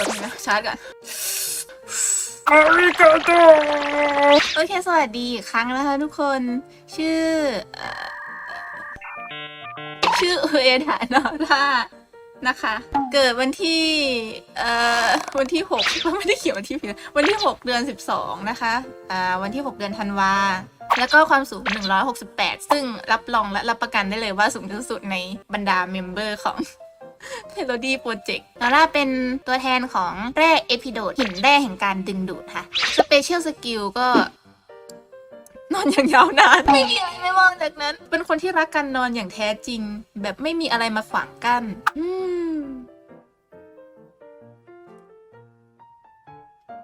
แป๊บนึงนะชาร์จก่อนอาริกาโตโอเค สวัสดีอีกครั้งนะคะทุกคน ชื่อเอ่อชื่อเอดานอร่านะคะ เกิดวันที่ เอ่อ วันที่หกก็ไม่ได้เขียนวันที่ผิดวันที่หกเดือนสิบสองนะคะ อ่า วันที่หกเดือนธันวา แล้วก็ความสูง 168 ซึ่งรับรองและรับประกันได้เลยว่าสูงที่สุดในบรรดาเมมเบอร์ของ Melody Project นอร่าเป็นตัวแทนของแร่เอพิโดดหินแร่แห่งการดึงดูดค่ะ สเปเชียลสกิลก็ นอนอย่างยาวนาน ไม่มีอะไรไม่มองจากนั้น เป็นคนที่รักการนอนอย่างแท้จริง แบบไม่มีอะไรมาขวางกั้นอืม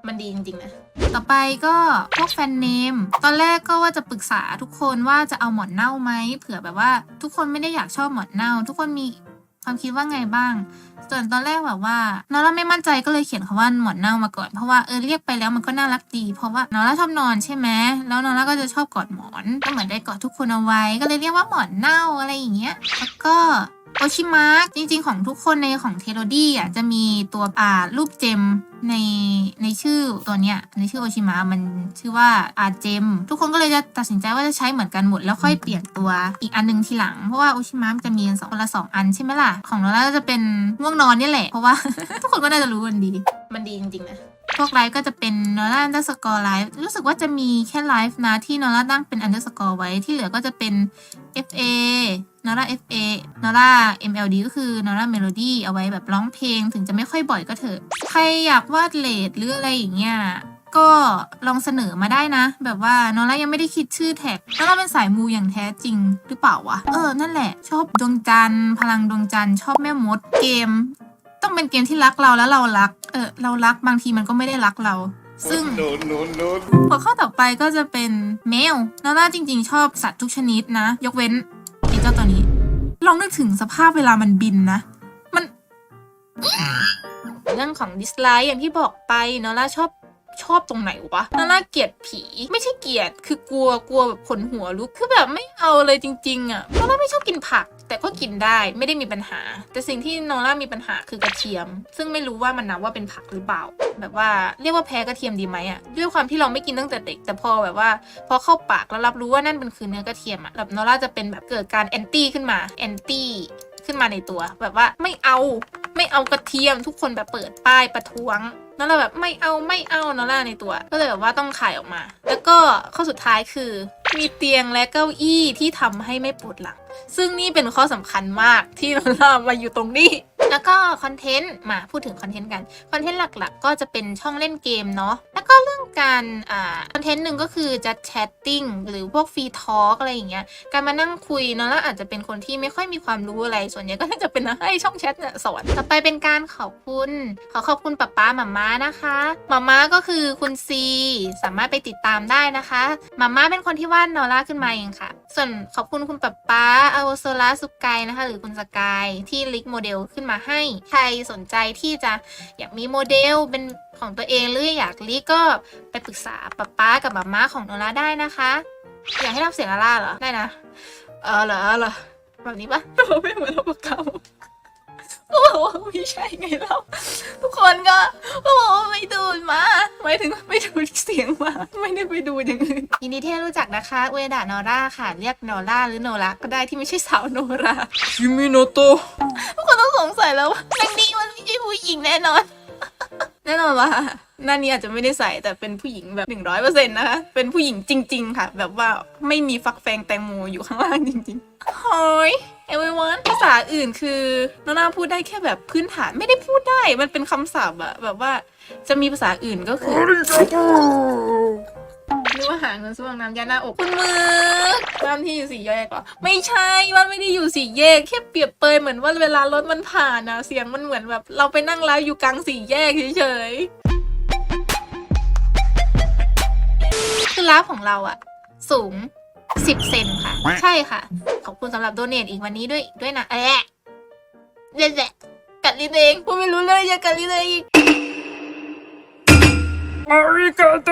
มันดีจริง ๆ นะ ต่อไปก็พวกแฟนเนม ตอนแรกก็ว่าจะปรึกษาทุกคนว่าจะเอาหมอนเน่าไหมเผื่อแบบว่าทุกคนไม่ได้อยากชอบหมอนเน่า ทุกคนมี ความคิดว่าไงบ้าง ส่วนตอนแรกแบบว่านอร่าไม่มั่นใจก็เลยเขียนคำว่าหมอนเน่ามาก่อน เพราะว่าเออเรียกไปแล้วมันก็น่ารักดี เพราะว่านอร่าชอบนอนใช่ไหมแล้วนอร่าก็จะชอบกอดหมอน ก็เหมือนได้กอดทุกคนเอาไว้ ก็เลยเรียกว่าหมอนเน่าอะไรอย่างเงี้ย แล้วก็ โอชิมะจริงๆ ของทุกคนในของเทโรดี้อะจะมีตัวอ่ารูปเจมในในชื่อตัวเนี้ยในชื่อโอชิมะมันชื่อว่าอาเจม ทุกคนก็เลยจะตัดสินใจว่าจะใช้เหมือนกันหมด แล้วค่อยเปลี่ยนตัวอีกอันหนึงทีหลัง เพราะว่าโอชิมะมันจะมีสองคนละสองอันใช่ไหมล่ะ ของเราก็จะเป็นง่วงนอนนี่แหละ เพราะว่า ทุกคนก็น่าจะรู้กันดี มันดีจริงๆนะ พวกไลฟ์ก็จะเป็นนอร่าอันเดอร์สกอร์ไลฟ์รู้สึกว่าจะมีแค่ไลฟ์นะที่นอร่าตั้งเป็นอันเดอร์สกอร์ไว้ที่เหลือก็จะเป็น FA นอร่า FA นอร่า MLD ก็คือนอร่าเมโลดี้เอาไว้แบบร้องเพลงถึงจะไม่ค่อยบ่อยก็เถอะ ใครอยากวาดเลดหรืออะไรอย่างเงี้ยก็ลองเสนอมาได้นะ แบบว่านอร่ายังไม่ได้คิดชื่อแท็กนอร่าเป็นสายมูอย่างแท้จริงหรือเปล่าวะเออนั่นแหละ ชอบดวงจันทร์พลังดวงจันทร์ชอบแม่มดเกม ต้องเป็นเกมที่รักเราแล้วเรารัก ออเรารักบางทีมันก็ไม่ได้รักเรา ซึ่งโนนโนนโนนหัวข้อต่อไปก็จะเป็นแมวนอร่าจริง ๆ ชอบสัตว์ทุกชนิดนะ ยกเว้นไอ้เจ้าตัวนี้ ลองนึกถึงสภาพเวลามันบินนะ มัน เรื่องของดิสไลค์อย่างที่บอกไปนอร่าชอบ ชอบตรงไหนวะนอร่าเกลียดผี ไม่ใช่เกลียด คือกลัวกลัวแบบขนหัวลุก คือแบบไม่เอาเลยจริง ๆ อะนอร่าไม่ชอบกินผัก แต่ก็กินได้ไม่ได้มีปัญหา แต่สิ่งที่นอร่ามีปัญหาคือกระเทียม ซึ่งไม่รู้ว่ามันนับว่าเป็นผักหรือเปล่า แบบว่าเรียกว่าแพ้กระเทียมดีไหมอะด้วยความที่เราไม่กินตั้งแต่เด็ก แต่พอแบบว่า พอเข้าปากแล้วรับรู้ว่านั่นเป็นคือเนื้อกระเทียมอะแบบนอร่าจะเป็นแบบเกิดการแอนตี้ขึ้นมาแอนตี้ขึ้นมาในตัว แบบว่าไม่เอาไม่เอากระเทียมทุกคนแบบเปิดป้ายประท้วง นอร่าแบบไม่เอาไม่เอานอล่าในตัว ก็เลยแบบว่าต้องขายออกมา แล้วก็ข้อสุดท้ายคือ มีเตียงและเก้าอี้ที่ทำให้ไม่ปวดหลัง ซึ่งนี่เป็นข้อสำคัญมากที่นอล่ามาอยู่ตรงนี้ แล้วก็คอนเทนต์มาพูดถึงคอนเทนต์กัน คอนเทนต์หลักๆ ก็จะเป็นช่องเล่นเกมเนาะ แล้วก็เรื่องการอ่าคอนเทนต์หนึ่งก็คือจะแชทติ้งหรือพวกฟรีทอล์กอะไรอย่างเงี้ย การมานั่งคุยเนาะแล้วอาจจะเป็นคนที่ไม่ค่อยมีความรู้อะไร ส่วนใหญ่ก็น่าจะเป็นให้ช่องแชทเนี่ยสอน ต่อไปเป็นการขอบคุณ ขอขอบคุณป๊าป๊าหมาม้านะคะหมาม้าก็คือคุณซีสามารถไปติดตามได้นะคะหมาม้าเป็นคนที่วาดนอร่าขึ้นมาเองค่ะ ส่วนขอบคุณคุณป๊าป๊าอโวโซลาสุกไกนะคะ หรือคุณสกายที่ลิกโมเดลขึ้นมาให้ ใครสนใจที่จะอยากมีโมเดลเป็นของตัวเองหรืออยากลิกก็ไปปรึกษาป๊าป๊ากับหมาม้าของโนราได้นะคะ อยากให้ทำเสียงอาร่าเหรอ ได้นะ เออเหรอเหรอแบบนี้ปะไม่เหมือนเราประกาก็บอกว่าไม่ใช่ไงเราทุกคนก็ก็บอกว่าไม่ดูมา หมายถึงไม่ดูเสียงมาไม่ได้ไปดูอย่างอื่นยินดีที่ได้รู้จักนะคะ เวดานอร่าค่ะ เรียกนอร่าหรือโนราก็ได้ที่ไม่ใช่สาวโนราคิมิโนโตะทุกคนต้องสงสัยแล้วว่านางนี้มันไม่ใช่ผู้หญิงแน่นอน แน่นอนว่า หน้านี้อาจจะไม่ได้ใส่แต่เป็นผู้หญิงแบบหนึ่งร้อยเปอร์เซ็นต์นะคะ เป็นผู้หญิงจริง ๆ ค่ะ แบบว่าไม่มีฟักแฟงแตงโมอยู่ข้างล่างจริงๆ Hi everyone ภาษาอื่นคือน้องนาพูดได้แค่แบบพื้นฐานไม่ได้พูดได้ มันเป็นคำศัพท์อะแบบว่าจะมีภาษาอื่นก็คืออาริกาโตนึกว่าหาเงินซื้อน้ำยาหน้าอกคุณมือบ้านที่อยู่สี่แยกเหรอไม่ใช่บ้านไม่ได้อยู่สี่แยกแค่เปรียบเปรยเหมือนว่าเวลารถมันผ่านนะเสียงมันเหมือนแบบ เราไปนั่งไลฟ์อยู่กลางสี่แยกเฉยๆ คือลาฟของเราอะสูงสิบเซนค่ะ ใช่ค่ะ ขอบคุณสำหรับโดเนทอีกวันนี้ด้วยด้วยนะเอ๊ะเล่นแหละกัดลิ้นเองพูดไม่รู้เลยอย่ากัดลิ้นเองอีกอาริกาโต